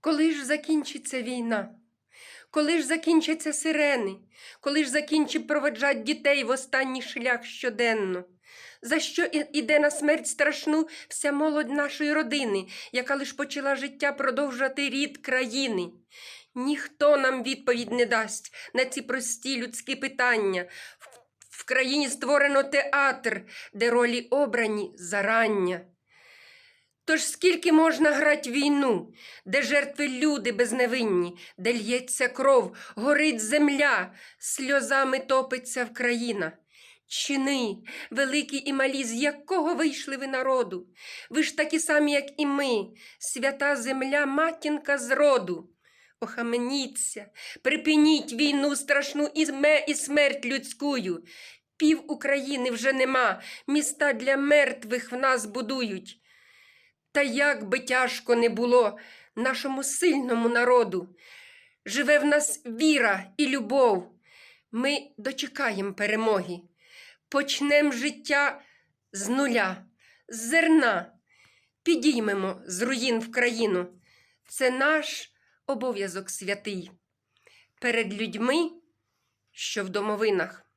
Коли ж закінчиться війна? Коли ж закінчаться сирени? Коли ж закінчить проведжать дітей в останній шлях щоденно? За що іде на смерть страшну вся молодь нашої родини, яка лиш почала життя продовжувати рід країни? Ніхто нам відповідь не дасть на ці прості людські питання. В- країні створено театр, де ролі обрані зарання. Тож скільки можна грати війну, де жертви люди безневинні, де л'ється кров, горить земля, сльозами топиться в країна. Чини, великі і малі, з якого вийшли ви народу? Ви ж такі самі, як і ми, свята земля, матінка з роду. Охаменіться, припиніть війну страшну і ме і смерть людськую. Пів України вже нема, міста для мертвих в нас будують. Та як би тяжко не було нашому сильному народу, живе в нас віра і любов. Ми дочекаємо перемоги, почнемо життя з нуля, з зерна, підіймемо з руїн в країну. Це наш обов'язок святий перед людьми, що в домовинах.